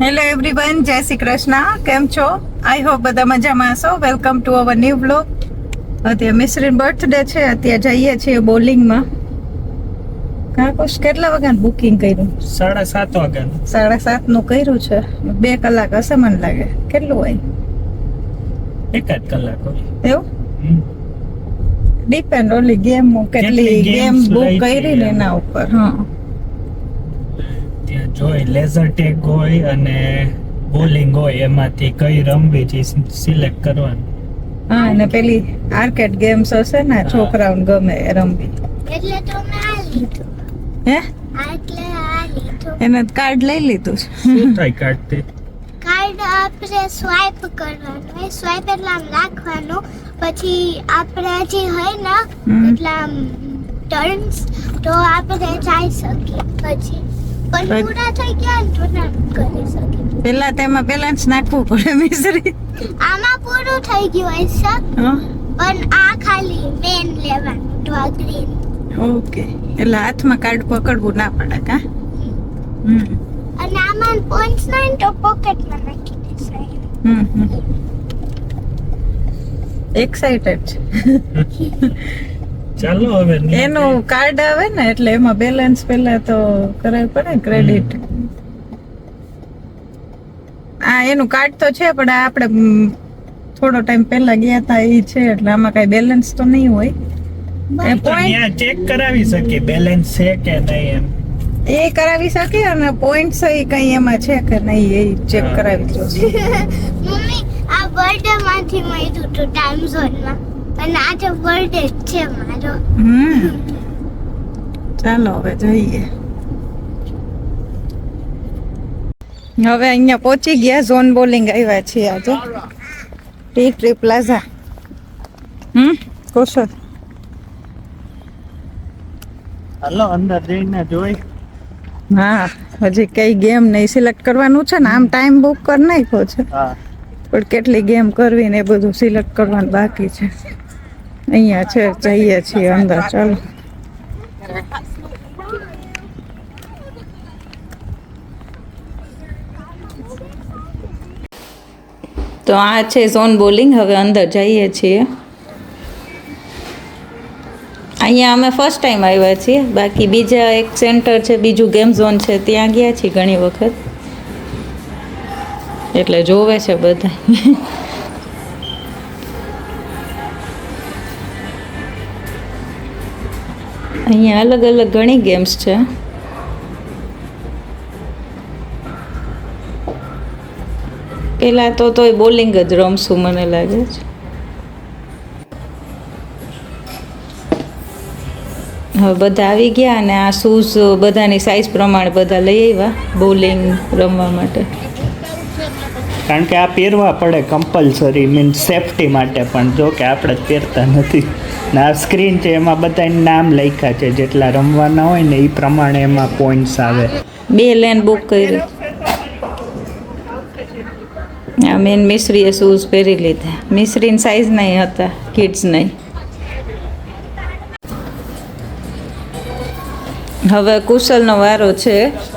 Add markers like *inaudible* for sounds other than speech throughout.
Hello everyone જય શ્રી કૃષ્ણ કેમ છો આઈ હોપ બધા મજામાં હશો. Welcome to our new blog અત્યારે મિશ્રીન બર્થડે છે અત્યારે જઈએ છીએ બોલિંગમાં કાકોશ કેટલા વાગ્યાનું બુકિંગ કર્યું? સાડા સાત વાગ્યાનું. સાડા સાતનું કર્યું છે. બે કલાક હશે મને લાગે. કેટલું હોય? એકાદ કલાક. એવું? ડિપેન્ડ ઓલી ગેમ કેટલી ગેમ બુક કરી ને એના ઉપર હા. જોઈ લેઝર ટેગ હોય અને બોલિંગ હોય એમાંથી કઈ રમવી છે સિલેક્ટ કરવાનું. હા અને પેલી આર્કેડ ગેમ્સ હશે ને છોકરાઓને ગમે રમવી. એટલે તો આ લીધું. હે? આ એટલે આ લીધું. એને કાર્ડ લઈ લીધું છે. શું થાય કાઢતી કાર્ડ આપણે સ્વાઇપ કરવાનું. સ્વાઇપ એટલે આમ રાખવાનું પછી આપણે જે હોય ને એટલે આમ ટર્ન્સ તો આપણે જઈ શકીએ. પછી પેલા તેમાં બેલેન્સ નાખવું પડે મિશ્રી. આમાં પૂરું થઈ ગયું હોય છે. પણ આ ખાલી મેન લેવાનું તો ગ્રીન ઓકે એટલે હાથમાં કાર્ડ પકડવું ના પડે કા? હમ. અને આમાં પોઈન્ટ્સ ના તો પોકેટમાં નાખી દેશે. હમ હમ. એક્સાઇટેડ *laughs* ચાલો હવે એનું કાર્ડ આવે ને એટલે એમાં બેલેન્સ પહેલા તો કરાવવું પડે ક્રેડિટ આ એનું કાર્ડ તો છે પણ આ આપણે થોડો ટાઈમ પહેલા ગયા હતા એ છે એટલે આમાં કઈ બેલેન્સ તો નહીં હોય. પોઈન્ટ ચેક કરાવી શકીએ બેલેન્સ છે કે નહીં એમ. એ કરાવી શકે અને પોઈન્ટ્સ એ કઈ એમાં છે કે નહીં એ ચેક કરાવી જોશે. *laughs* મમ્મી આ બર્થડે માંથી મળ્યું હતું ટાઈમ ઝોનમાં અને આજે બર્થડે છે મારો. હમ. ચાલો હવે જઈએ. હવે અહીંયા પહોંચી ગયા ઝોન બોલિંગ આવ્યા છીએ આજે. ટી ટ્રી પ્લાઝા હમ કુશલ હાલો અંદર જઈને જોઈ. હા હજી કઈ ગેમ નહીં સિલેક્ટ કરવાનું છે ને આમ ટાઈમ બુક કરી નાખ્યો છે. પણ કેટલી ગેમ કરવી ને એ બધું સિલેક્ટ કરવાનું બાકી છે. અહીંયા છે, જઈએ છીએ અંદર, ચાલો. તો આ છે ઝોન બોલિંગ, હવે અંદર જઈએ છીએ. અહીંયા અમે ફર્સ્ટ ટાઈમ આવ્યા છીએ, બાકી બીજા એક સેન્ટર છે, બીજું ગેમ ઝોન છે, ત્યાં ગયા છીએ ઘણી વખત. એટલે જોવે છે બધા. અહીંયા અલગ અલગ ઘણી ગેમ્સ છે. પહેલાં તો તોય બોલિંગ જ રમશું મને લાગે છે. હવે બધા આવી ગયા અને આ શૂઝ બધાની સાઇઝ પ્રમાણે બધા લઈ આવ્યા બોલિંગ રમવા માટે. કારણ કે આ પહેરવા પડે કમ્પલસરી મીન્સ સેફટી માટે પણ, જો કે આપણે જ પહેરતા નથી. ને આ સ્ક્રીન છે, એમાં બધા નામ લખ્યા છે, જેટલા રમવાના હોય ને એ પ્રમાણે એમાં પોઈન્ટ્સ આવે. બે લેન બુક કરી. આ મેન મિશ્રીએ શૂઝ પહેરી લીધા. મિશ્રીની સાઈઝ નહીં હતા કિડ્સ નહીં. હવે કુશલનો વારો છે.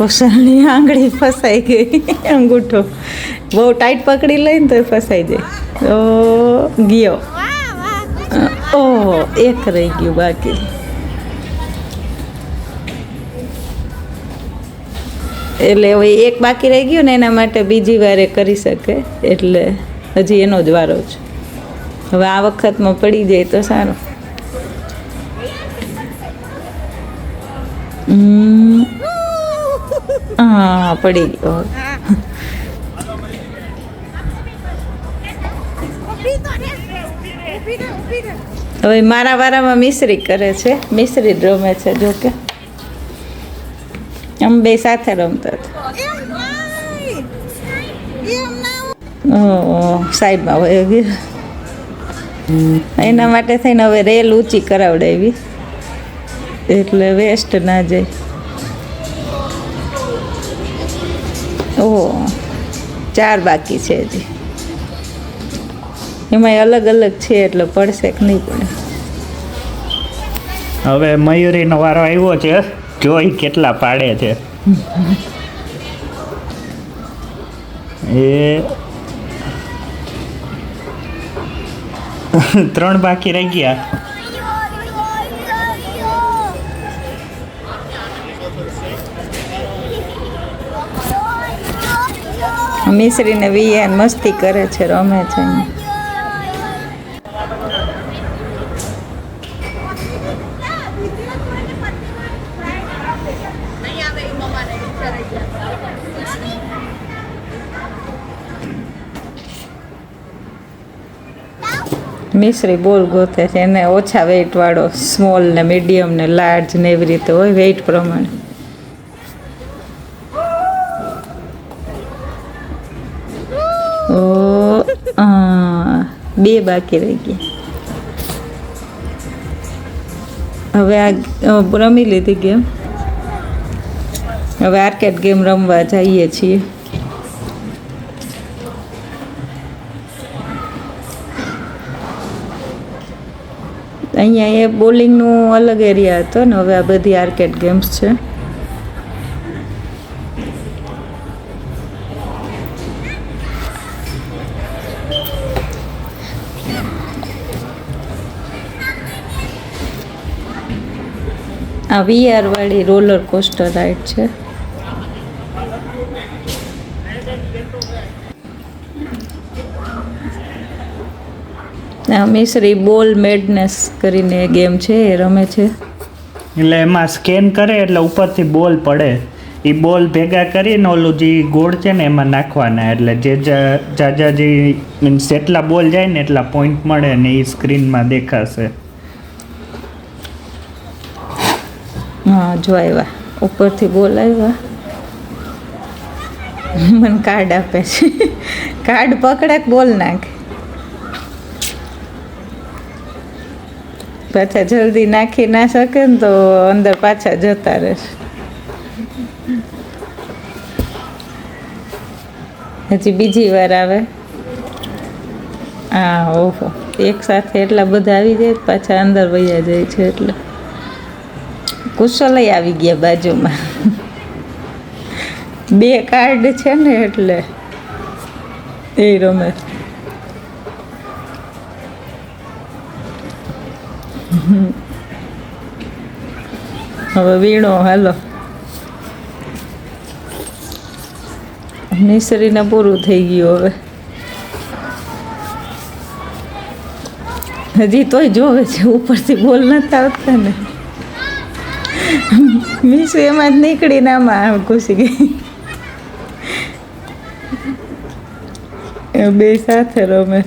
કુશલની આંગળી ફસાઈ ગઈ. અંગૂઠો. બહુ ટાઈટ પકડી લઈને તો ફસાઈ જાય તો ગયો. ઓહો એક રહી ગયું બાકી. એટલે હવે એક બાકી રહી ગયું ને એના માટે બીજી વાર કરી શકે. એટલે હજી એનો જ વારો છે. હવે આ વખતમાં પડી જાય તો સારું. હમ. હા પડી ગયો હવે મારા વારામાં મિશ્રી કરે છે. મિશ્રી રમે છે જોકે આમ બે સાથે રમતા હતા સાઈડમાં વયો ગયો એના માટે થઈને હવે રેલ ઊંચી કરાવડાવી. એટલે વેસ્ટ ના જાય. ઓહ. ચાર બાકી છે હજી. એમાંય અલગ અલગ છે એટલે પડશે કે નહીં પડે. હવે મયુરીનો વારો આવ્યો છે. જોઈ કેટલા પાડે છે. એ ત્રણ બાકી રહી ગયા. મિશ્રીને વિયાન મસ્તી કરે છે, રમે છે. મિશ્રી બોલ ગોતે છે, એને ઓછા વેઇટ વાળો સ્મોલ ને મીડિયમ ને લાર્જ ને એવી રીતે હોય વેઇટ પ્રમાણે. બે બાકી રહી ગયા. હવે આ રમી લીધી ગેમ. હવે આર્કેડ ગેમ રમવા જઈએ છીએ. અહીંયા એ બોલિંગનું અલગ એરિયા હતો ને, હવે આ બધી આર્કેડ ગેમ્સ છે. આ વીઆર વાળી રોલર કોસ્ટર રાઈડ છે. મિશ્રી બોલ મેડનેસ કરીને ગેમ છે, એ રમે છે. એટલે એમાં સ્કેન કરે એટલે ઉપરથી બોલ પડે. એ બોલ ભેગા કરીને ઓલું જે ગોળ છે ને એમાં નાખવાના, એટલે જા- જાજા જે મીન્સ જેટલા બોલ જાય ને એટલા પોઈન્ટ મળે ને એ સ્ક્રીનમાં દેખાશે. હા, જો આવ્યા ઉપરથી બોલ આવ્યા મને કાર્ડ આપે છે. કાર્ડ પકડાક બોલ નાખે? પાછા જલ્દી નાખી ના શકે ને તો અંદર પાછા જતા રહેશે. હજી બીજી વાર આવે. હા, ઓહો. એક સાથે એટલા બધા આવી જાય પાછા અંદર વૈયા જાય છે એટલે. કુશલય આવી ગયા બાજુમાં. બે કાર્ડ છે ને એટલે એ રમે. હવે વીણો, હાલો. નિસરીને પૂરું થઈ ગયું હવે. હજી તોય જોવે છે, ઉપરથી બોલ નથી આવતા ને. મીસુ એમાં જ નીકળીને આમાં ઘૂસી ગઈ. એ બે સાથે રમે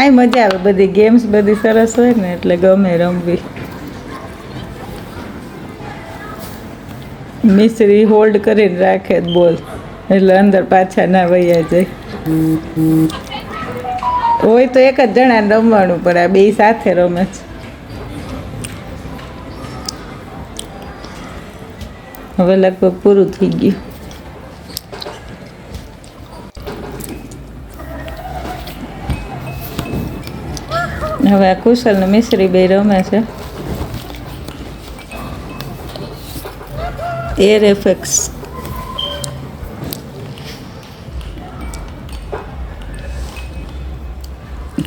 આ મજા આવે બધી ગેમ્સ બધી સરસ હોય ને એટલે ગમે રમવી. મિસ્ત્રી હોલ્ડ કરીને રાખે બોલ. એટલે અંદર પાછા ના વૈયા જાય. હોય તો એક જ જણાને રમવાનું પડે આ બે સાથે રમે છે. હવે લગભગ પૂરું થઈ ગયું. હવે આ કુશલ ને મિશ્રી બે રમે છે. એર એફેક્સ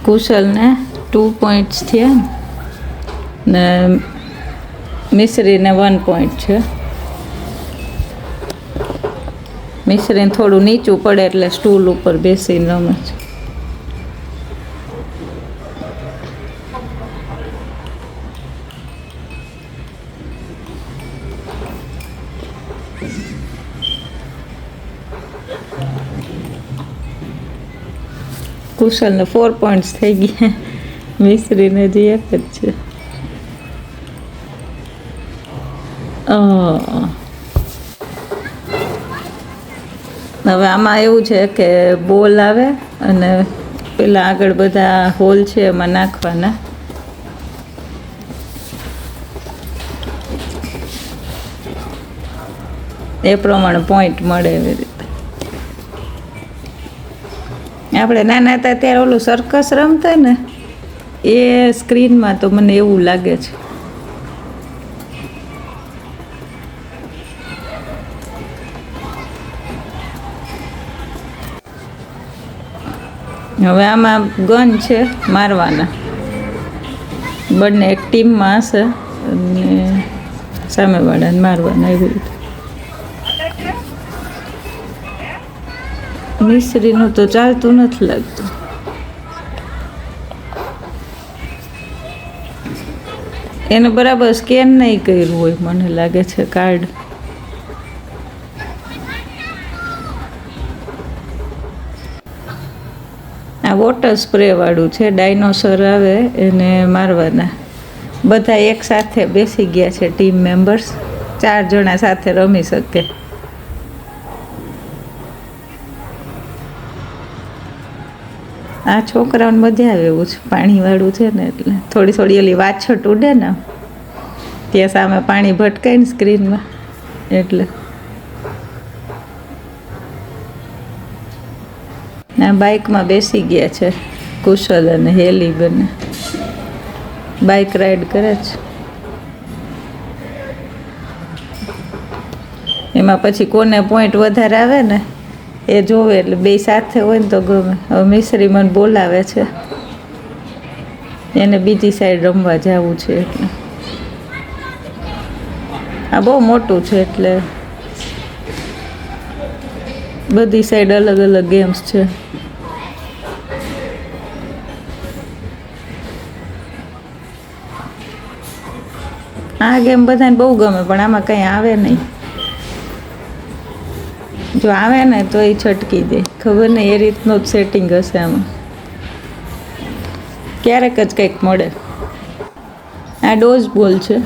કુશલને ટુ પોઈન્ટ્સ થયા ને મિશ્રીને વન પોઈન્ટ છે. મિશ્રીને થોડું નીચું પડે એટલે સ્ટૂલ ઉપર બેસીને રમે છે. કુશલને ફોર પોઈન્ટ્સ થઈ ગયા. મિશ્રીને જે એક જ છે. હવે આમાં એવું છે કે બોલ આવે અને પેલા આગળ બધા હોલ છે એમાં નાખવાના. એ પ્રમાણે પોઈન્ટ મળે એવી રીતે. આપણે નાના હતા ત્યારે ઓલું સર્કસ રમતા ને, એ સ્ક્રીનમાં તો મને એવું લાગે છે. હવે આમાં ગન છે મારવાના. બંને એક ટીમમાં હશે અને સામેવાળાને મારવાના એવી રીતે. મિસ્ત્રીનું તો ચાલતું નથી લાગતું. એને બરાબર સ્કેન નહીં કર્યું હોય, મને લાગે છે કાર્ડ. વોટર સ્પ્રેવાળું છે ડાયનોસર આવે એને મારવાના. બધા એક સાથે બેસી ગયા છે ટીમ મેમ્બર્સ ચાર જણા સાથે રમી શકે. આ છોકરાઓને મજા આવે એવું છે પાણીવાળું છે ને એટલે થોડી થોડી ઓલી વાછટ ઉડે ને, ત્યાં સામે પાણી ભટકાય ને સ્ક્રીનમાં એટલે બાઇકમાં બેસી ગયા છે. કુશલ અને હેલી બંને. બાઇક રાઈડ કરે છે. એમાં પછી કોને પોઈન્ટ વધારે આવે ને, એ જોવે એટલે બે સાથે હોય ને તો ગમે. હવે મિશ્રી મને બોલાવે છે. એને બીજી સાઈડ રમવા જવું છે એટલે. આ બહુ મોટું છે એટલે. બધી સાઈડ અલગ અલગ ગેમ્સ છે. આ ગેમ બધાને બહુ ગમે, પણ આમાં કંઈ આવે નહીં. જો આવે ને તો એ છટકી દે. ખબર નહીં, એ રીતનું જ સેટિંગ હશે આમાં. ક્યારેક જ કંઈક મળે. આ ડોઝ બોલ છે.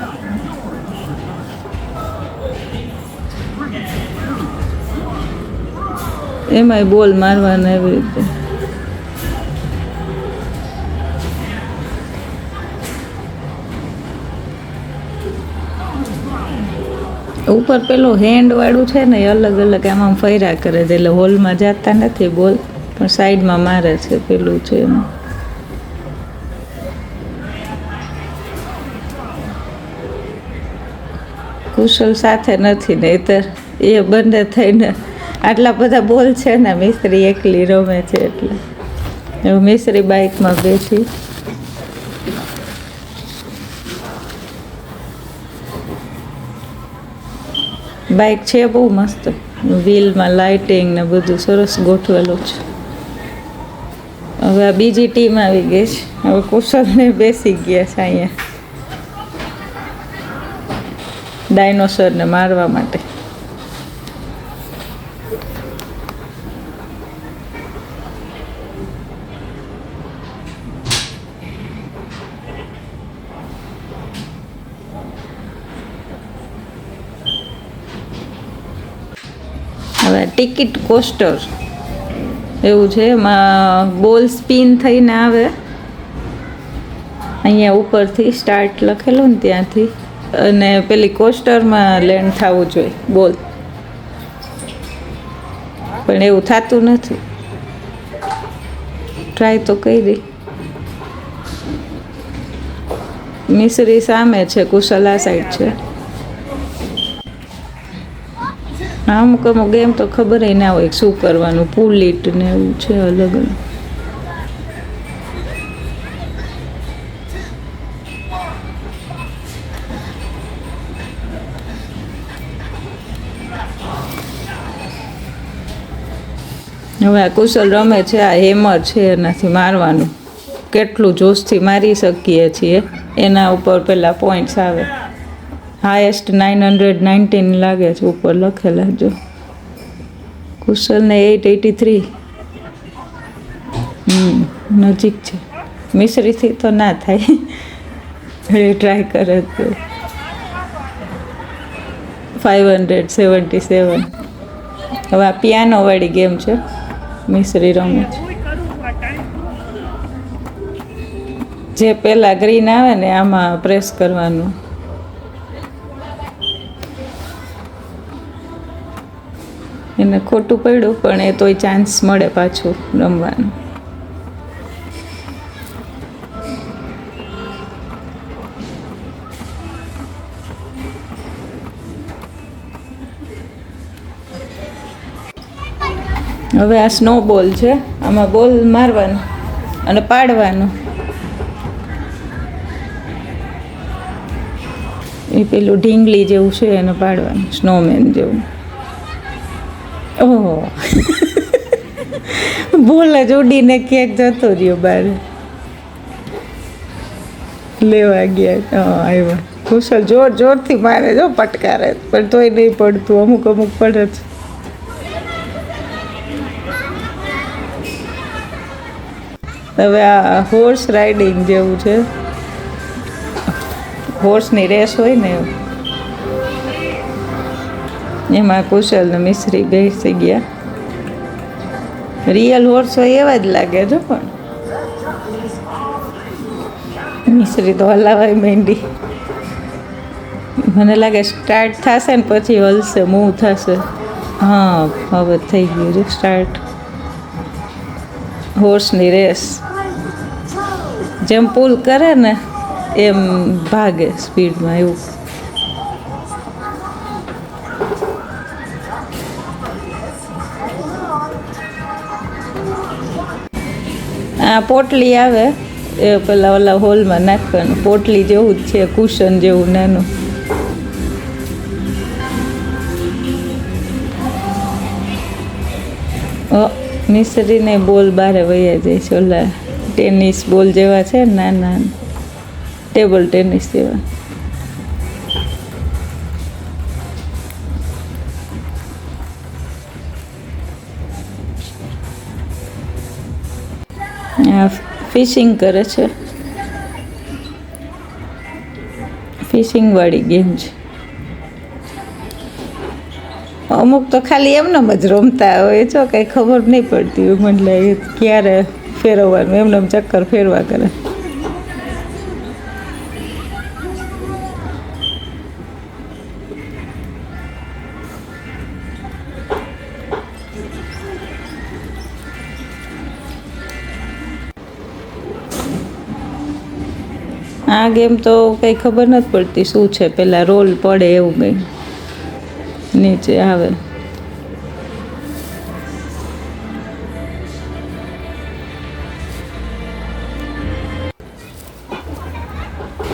એમાંય બોલ મારવાના એવી રીતે. ઉપર પેલું હેન્ડ વાળું છે ને અલગ અલગ આમ આમ ફર્યા કરે છે. એટલે હોલમાં જતા નથી બોલ, પણ સાઈડમાં મારે છે પેલું છે એમ. કુશલ સાથે નથી નહીતર એ બંને થઈને આટલા બધા બોલ છે ને, મિસ્ત્રી એકલી રમે છે એટલે. હું મિસ્ત્રી બાઇકમાં બેસી બાઇક છે, બહુ મસ્ત. વ્હીલમાં લાઇટિંગ ને બધું સરસ ગોઠવેલું છે. હવે આ બીજી ટીમ આવી ગઈ છે. હવે કુશળને બેસી ગયા છે અહીંયા. ડાયનોસરને મારવા માટે. હવે ટિકિટ કોસ્ટર. એવું છે, એમાં બોલ સ્પિન થઈને આવે. અહીંયા ઉપરથી સ્ટાર્ટ લખેલું ને ત્યાંથી. અને પેલી કોસ્ટરમાં લેન્ડ થવું જોઈએ, બોલ. પણ એવું થતું નથી. ટ્રાય તો કરી. મિસરી સામે છે, કુશલા સાઈડ છે. અમુક અમુક ગેમ તો ખબર ના હોય શું કરવાનું. પુલીટ ને એવું છે અલગ. અલગ હવે આ કુશલ રમે છે, આ હેમર છે એનાથી મારવાનું. કેટલું જોશથી મારી શકીએ છીએ. એના ઉપર પેલા પોઈન્ટ્સ આવે. હાયેસ્ટ નાઇન હંડ્રેડ નાઇન્ટીન લાગે છે, ઉપર લખેલા જો. કુશલને એઇટ એટી થ્રી નજીક છે. મિશ્રીથી તો ના થાય. એ ટ્રાય કરે તો. ફાઇવ હંડ્રેડ સેવન્ટી સેવન હવે આ પિયાનોવાળી ગેમ છે. મિશ્રી રમે છે. જે પહેલાં ગ્રીન આવે ને, આમાં પ્રેસ કરવાનું. એને ખોટું પડ્યું, પણ એ તોય ચાન્સ મળે પાછું રમવાનું. હવે આ સ્નો બોલ છે, આમાં બોલ મારવાનો અને પાડવાનો. એ પેલું ઢીંગલી જેવું છે, એને પાડવાનું સ્નોમેન જેવું. ઓહો. ભૂલ જ ઉડીને ક્યાંક જતો રહ્યો બાર. લેવા ગયા. આવ્યા. કુશલ જોર જોરથી મારે જો પટકારે પણ તોય નહીં પડતું, અમુક અમુક પડે છે. હવે આ હોર્સ રાઇડિંગ જેવું છે. હોર્સની રેસ હોય ને એવું. એમાં કુશલ ને મિશ્રી બેસી ગયા. રિયલ હોર્સ હોય એવા જ લાગે છે પણ. મિશ્રી તો હલાવાય મેંડી. મને લાગે સ્ટાર્ટ થશે ને પછી હલશે મૂવ થશે. હા, હવે થઈ ગયું છે સ્ટાર્ટ હોર્સની રેસ જેમ પુલ કરે ને, એમ ભાગે સ્પીડમાં એવું. આ પોટલી આવે, એ પેલા ઓલા હોલમાં નાખવાનું. પોટલી જેવું જ છે, કુશન જેવું નાનું. મિસરીને બોલ બારે વૈયા જાય છે, ઓલા ટેનિસ બોલ જેવા છે નાના ટેબલ ટેનિસ જેવા. ફિશિંગ કરે છે. ફિશિંગ વાળી ગેમ છે. અમુક તો ખાલી એમનેમ જ રમતા હોય છો કંઈ ખબર નહીં પડતી હોય. મને લાગે ક્યારે ફેરવવાનું એમને ચક્કર ફેરવા કરે. આ ગેમ તો કંઈ ખબર નથી પડતી શું છે. પહેલાં રોલ પડે એવું કંઈ. નીચે આવે.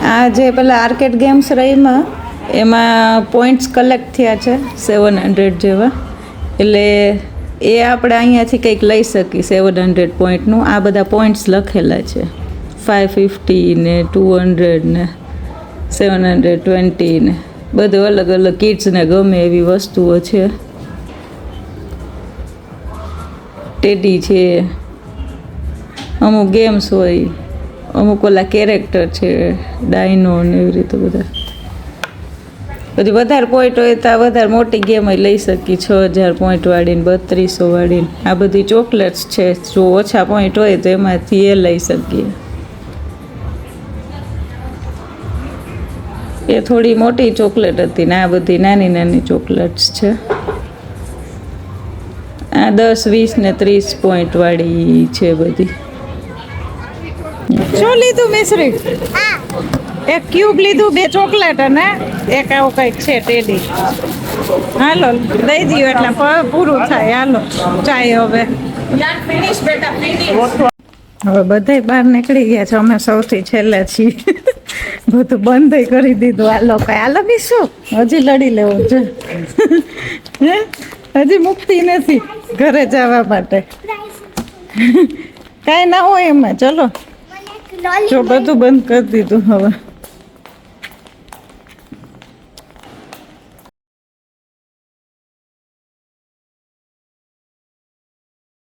આ જે પેલા આર્કેડ ગેમ્સ રહીમાં એમાં પોઈન્ટ્સ કલેક્ટ થયા છે સેવન હંડ્રેડ જેવા. એટલે એ આપણે અહીંયાથી કંઈક લઈ શકીએ સેવન હંડ્રેડ પોઈન્ટનું આ બધા પોઈન્ટ્સ લખેલા છે. ફાઇવ ફિફ્ટી ને ટુ હંડ્રેડ ને સેવન હંડ્રેડ ટ્વેન્ટી ને. બધું અલગ અલગ કિડ્સને ગમે એવી વસ્તુઓ છે. ટેડી છે. અમુક ગેમ્સ હોય, અમુક ઓલા કેરેક્ટર છે ડાયનો ને એવી રીતે બધા. પછી વધારે પોઈન્ટ હોય તો વધારે મોટી ગેમ લઈ શકીએ છ હજાર પોઈન્ટ વાળીને, બત્રીસો વાળીને. આ બધી ચોકલેટ્સ છે, જો ઓછા પોઈન્ટ હોય તો એમાંથી એ લઈ શકીએ. એ થોડી મોટી ચોકલેટ હતી ને આ બધી નાની નાની ચોકલેટ્સ છે. આ દસ વીસ ને ત્રીસ પોઈન્ટ વાળી છે બધી. શું લીધું મિશ્રી? એક ક્યુબ લીધું બે ચોકલેટ અને એક આવું કંઈક છે ટેડી હાલો દઈ દઈએ એટલે પૂરું થાય. હાલો ચાય હવે. હવે બધાય બહાર નીકળી ગયા છે. અમે સૌથી છેલ્લે છીએ. બધું બંધ કરી દીધું આ લોકો. હાલો બી શું હજી લડી લેવું છે હજી મુક્તિ નથી ઘરે જવા માટે. કાંઈ ના હોય એમાં. ચલો. જો બધું બંધ કરી દીધું હવે.